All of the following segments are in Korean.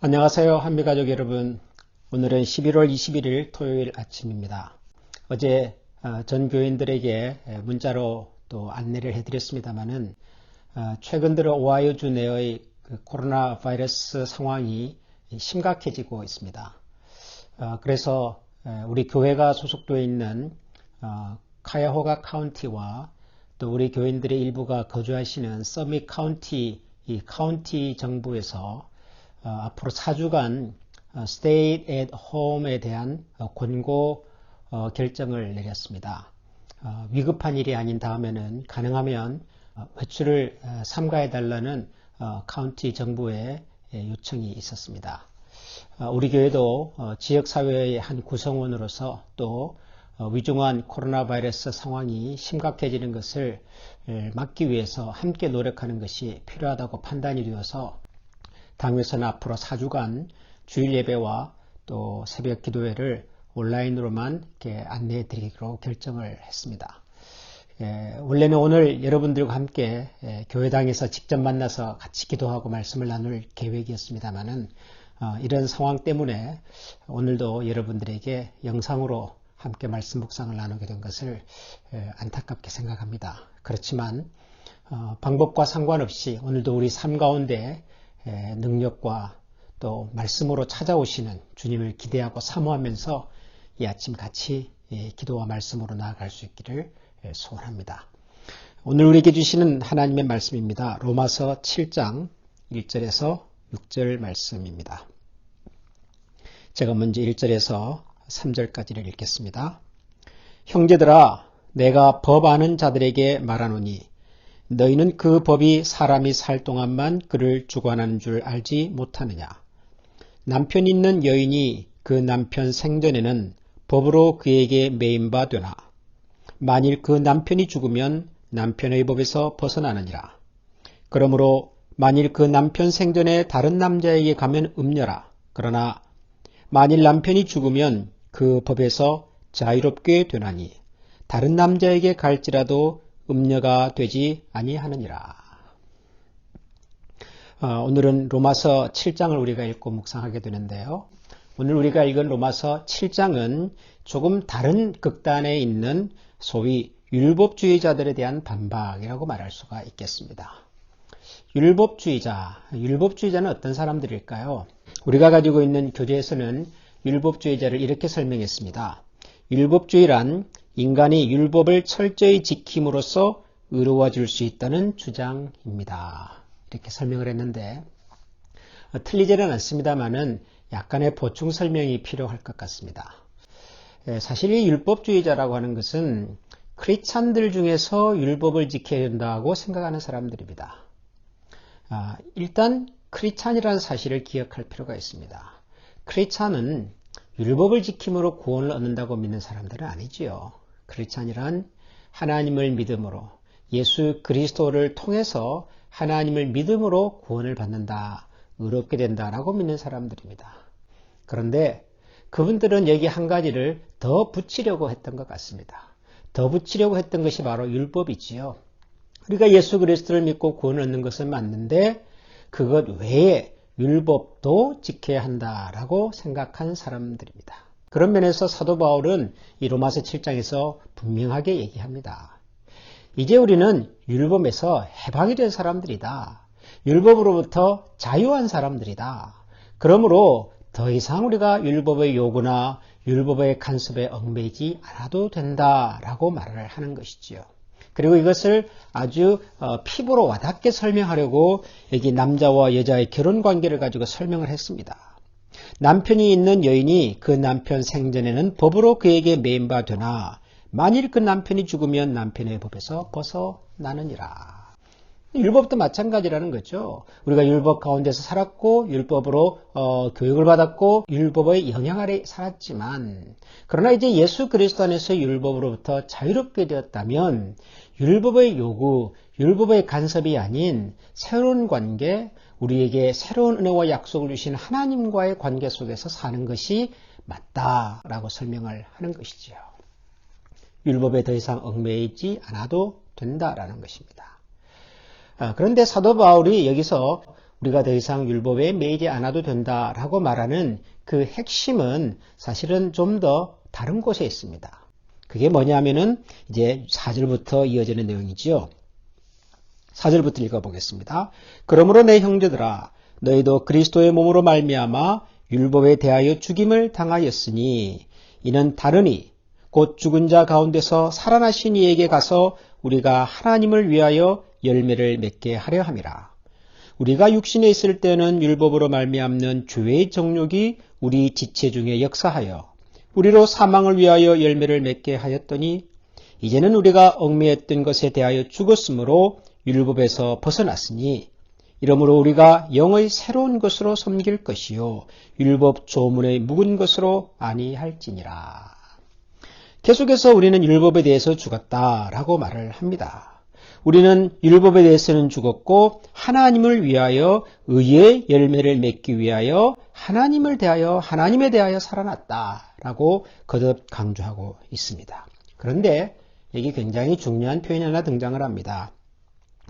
안녕하세요. 한미가족 여러분. 오늘은 11월 21일 토요일 아침입니다. 어제 어, 전 교인들에게 문자로 또 안내를 해드렸습니다만은 어, 최근 들어 오하이오주 내의 그 코로나 바이러스 상황이 심각해지고 있습니다. 어, 그래서 우리 교회가 소속되어 있는 카야호가 카운티와 또 우리 교인들의 일부가 거주하시는 서밋 카운티 이 카운티 정부에서 어, 앞으로 4주간 어, stay at home에 대한 어, 권고 결정을 내렸습니다. 위급한 일이 아닌 다음에는 가능하면 외출을 삼가해 달라는 카운티 정부의 예, 요청이 있었습니다. 우리 교회도 지역사회의 한 구성원으로서 또 위중한 코로나 바이러스 상황이 심각해지는 것을 막기 위해서 함께 노력하는 것이 필요하다고 판단이 되어서 당에서는 앞으로 4주간 주일 예배와 또 새벽 기도회를 온라인으로만 이렇게 안내해 드리기로 결정을 했습니다. 예, 원래는 오늘 여러분들과 함께 예, 교회당에서 직접 만나서 같이 기도하고 말씀을 나눌 계획이었습니다만은 어, 이런 상황 때문에 오늘도 여러분들에게 영상으로 함께 말씀 묵상을 나누게 된 것을 예, 안타깝게 생각합니다. 그렇지만 어, 방법과 상관없이 오늘도 우리 삶 가운데 능력과 또 말씀으로 찾아오시는 주님을 기대하고 사모하면서 이 아침 같이 기도와 말씀으로 나아갈 수 있기를 소원합니다. 오늘 우리에게 주시는 하나님의 말씀입니다. 로마서 7장 1절에서 6절 말씀입니다. 제가 먼저 1절에서 3절까지를 읽겠습니다. 형제들아, 내가 법 아는 자들에게 말하노니 너희는 그 법이 사람이 살 동안만 그를 주관하는 줄 알지 못하느냐. 남편 있는 여인이 그 남편 생전에는 법으로 그에게 매인바 되나. 만일 그 남편이 죽으면 남편의 법에서 벗어나느니라. 그러므로 만일 그 남편 생전에 다른 남자에게 가면 음녀라. 그러나 만일 남편이 죽으면 그 법에서 자유롭게 되나니 다른 남자에게 갈지라도 음녀가 되지 아니하느니라. 어, 오늘은 로마서 7장을 우리가 읽고 묵상하게 되는데요. 오늘 우리가 읽은 로마서 7장은 조금 다른 극단에 있는 소위 율법주의자들에 대한 반박이라고 말할 수가 있겠습니다. 율법주의자, 율법주의자는 어떤 사람들일까요? 우리가 가지고 있는 교재에서는 율법주의자를 이렇게 설명했습니다. 율법주의란 인간이 율법을 철저히 지킴으로써 의로워질 수 있다는 주장입니다. 이렇게 설명을 했는데 어, 틀리지는 않습니다만은 약간의 보충 설명이 필요할 것 같습니다. 예, 사실 이 율법주의자라고 하는 것은 크리찬들 중에서 율법을 지켜야 된다고 생각하는 사람들입니다. 아, 일단 크리찬이라는 사실을 기억할 필요가 있습니다. 크리찬은 율법을 지킴으로 구원을 얻는다고 믿는 사람들은 아니지요. 크리스찬이란 하나님을 믿음으로 예수 그리스도를 통해서 하나님을 믿음으로 구원을 받는다, 의롭게 된다라고 믿는 사람들입니다. 그런데 그분들은 여기 한 가지를 더 붙이려고 했던 것 같습니다. 더 붙이려고 했던 것이 바로 율법이지요. 우리가 예수 그리스도를 믿고 구원을 얻는 것은 맞는데 그것 외에 율법도 지켜야 한다라고 생각한 사람들입니다. 그런 면에서 사도 바울은 이 로마서 7장에서 분명하게 얘기합니다. 이제 우리는 율법에서 해방이 된 사람들이다. 율법으로부터 자유한 사람들이다. 그러므로 더 이상 우리가 율법의 요구나 율법의 간섭에 얽매이지 않아도 된다라고 말을 하는 것이지요. 그리고 이것을 아주 어, 피부로 와닿게 설명하려고 여기 남자와 여자의 결혼 관계를 가지고 설명을 했습니다. 남편이 있는 여인이 그 남편 생전에는 법으로 그에게 매인바 되나 만일 그 남편이 죽으면 남편의 법에서 벗어나느니라. 율법도 마찬가지라는 거죠. 우리가 율법 가운데서 살았고 율법으로 어, 교육을 받았고 율법의 영향 아래 살았지만 그러나 이제 예수 그리스도 안에서 율법으로부터 자유롭게 되었다면 율법의 요구, 율법의 간섭이 아닌 새로운 관계, 우리에게 새로운 은혜와 약속을 주신 하나님과의 관계 속에서 사는 것이 맞다라고 설명을 하는 것이지요. 율법에 더 이상 얽매이지 않아도 된다라는 것입니다. 아, 그런데 사도 바울이 여기서 우리가 더 이상 율법에 매이지 않아도 된다라고 말하는 그 핵심은 사실은 좀 더 다른 곳에 있습니다. 그게 뭐냐면은 이제 4절부터 이어지는 내용이지요. 4절부터 읽어보겠습니다. 그러므로 내 형제들아 너희도 그리스도의 몸으로 말미암아 율법에 대하여 죽임을 당하였으니 이는 다르니 곧 죽은 자 가운데서 살아나신 이에게 가서 우리가 하나님을 위하여 열매를 맺게 하려 함이라. 우리가 육신에 있을 때는 율법으로 말미암는 죄의 정욕이 우리 지체 중에 역사하여 우리로 사망을 위하여 열매를 맺게 하였더니 이제는 우리가 얽매였던 것에 대하여 죽었으므로 율법에서 벗어났으니 이러므로 우리가 영의 새로운 것으로 섬길 것이요 율법 조문의 묵은 것으로 아니할지니라. 계속해서 우리는 율법에 대해서 죽었다라고 말을 합니다. 우리는 율법에 대해서는 죽었고 하나님을 위하여 의의 열매를 맺기 위하여 하나님을 대하여 하나님에 대하여 살아났다라고 거듭 강조하고 있습니다. 그런데 여기 굉장히 중요한 표현이 하나 등장을 합니다.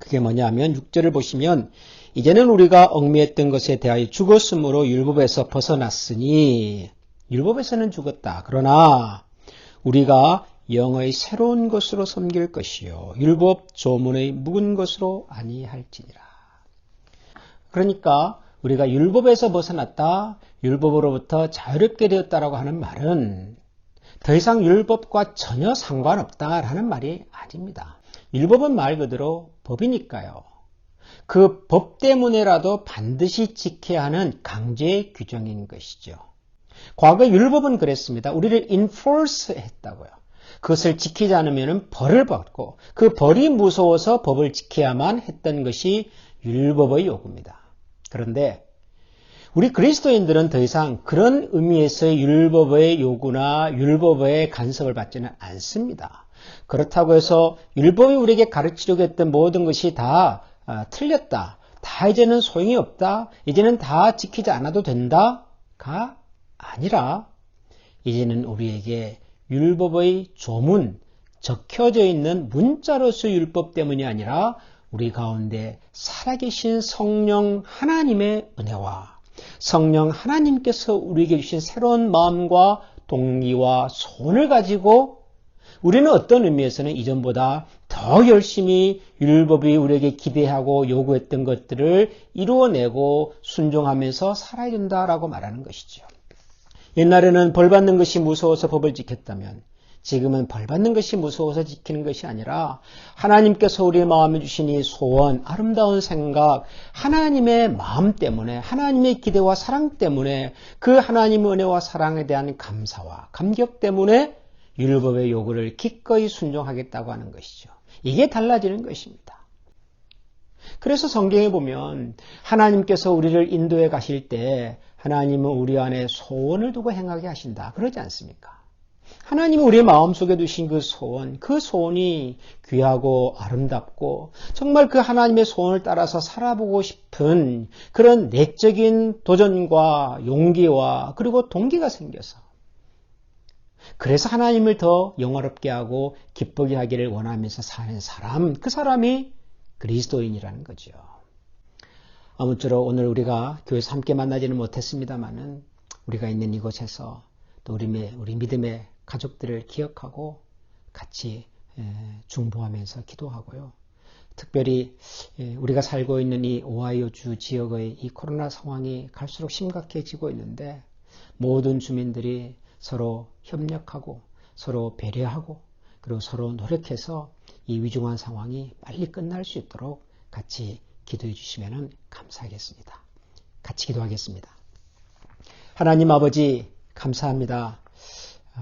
그게 뭐냐 하면 6절을 보시면 이제는 우리가 얽매했던 것에 대하여 죽었으므로 율법에서 벗어났으니 율법에서는 죽었다. 그러나 우리가 영의 새로운 것으로 섬길 것이요 율법 조문의 묵은 것으로 아니할지니라. 그러니까 우리가 율법에서 벗어났다, 율법으로부터 자유롭게 되었다라고 하는 말은 더 이상 율법과 전혀 상관없다라는 말이 아닙니다. 율법은 말 그대로 법이니까요. 그 법 때문에라도 반드시 지켜야 하는 강제 규정인 것이죠. 과거 율법은 그랬습니다. 우리를 enforce 했다고요. 그것을 지키지 않으면 벌을 받고 그 벌이 무서워서 법을 지켜야만 했던 것이 율법의 요구입니다. 그런데 우리 그리스도인들은 더 이상 그런 의미에서의 율법의 요구나 율법의 간섭을 받지는 않습니다. 그렇다고 해서 율법이 우리에게 가르치려고 했던 모든 것이 다 아, 틀렸다. 다 이제는 소용이 없다. 이제는 다 지키지 않아도 된다가 아니라 이제는 우리에게 율법의 조문, 적혀져 있는 문자로서 율법 때문이 아니라 우리 가운데 살아계신 성령 하나님의 은혜와 성령 하나님께서 우리에게 주신 새로운 마음과 동기와 소원을 가지고 우리는 어떤 의미에서는 이전보다 더 열심히 율법이 우리에게 기대하고 요구했던 것들을 이루어내고 순종하면서 살아야 된다라고 말하는 것이죠. 옛날에는 벌 받는 것이 무서워서 법을 지켰다면 지금은 벌 받는 것이 무서워서 지키는 것이 아니라 하나님께서 우리의 마음에 주신 이 소원, 아름다운 생각, 하나님의 마음 때문에 하나님의 기대와 사랑 때문에 그 하나님의 은혜와 사랑에 대한 감사와 감격 때문에 율법의 요구를 기꺼이 순종하겠다고 하는 것이죠. 이게 달라지는 것입니다. 그래서 성경에 보면 하나님께서 우리를 인도해 가실 때 하나님은 우리 안에 소원을 두고 행하게 하신다. 그러지 않습니까? 하나님은 우리의 마음속에 두신 그 소원, 그 소원이 귀하고 아름답고 정말 그 하나님의 소원을 따라서 살아보고 싶은 그런 내적인 도전과 용기와 그리고 동기가 생겨서 그래서 하나님을 더 영화롭게 하고 기쁘게 하기를 원하면서 사는 사람, 그 사람이 그리스도인이라는 거죠. 아무쪼록 오늘 우리가 교회에서 함께 만나지는 못했습니다만은 우리가 있는 이곳에서 또 우리, 우리 믿음의 가족들을 기억하고 같이 중보하면서 기도하고요. 특별히 우리가 살고 있는 이 오하이오주 지역의 이 코로나 상황이 갈수록 심각해지고 있는데 모든 주민들이 서로 협력하고 서로 배려하고 그리고 서로 노력해서 이 위중한 상황이 빨리 끝날 수 있도록 같이 기도해 주시면 감사하겠습니다. 같이 기도하겠습니다. 하나님 아버지 감사합니다.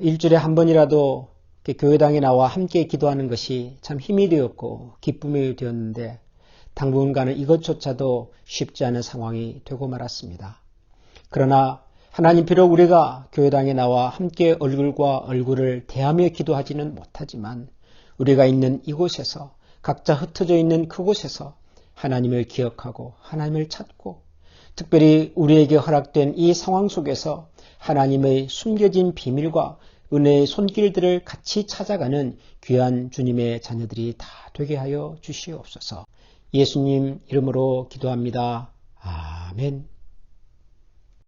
일주일에 한 번이라도 교회당에 나와 함께 기도하는 것이 참 힘이 되었고 기쁨이 되었는데 당분간은 이것조차도 쉽지 않은 상황이 되고 말았습니다. 그러나 하나님 비록 우리가 교회당에 나와 함께 얼굴과 얼굴을 대하며 기도하지는 못하지만 우리가 있는 이곳에서 각자 흩어져 있는 그곳에서 하나님을 기억하고 하나님을 찾고 특별히 우리에게 허락된 이 상황 속에서 하나님의 숨겨진 비밀과 은혜의 손길들을 같이 찾아가는 귀한 주님의 자녀들이 다 되게 하여 주시옵소서. 예수님 이름으로 기도합니다. 아멘.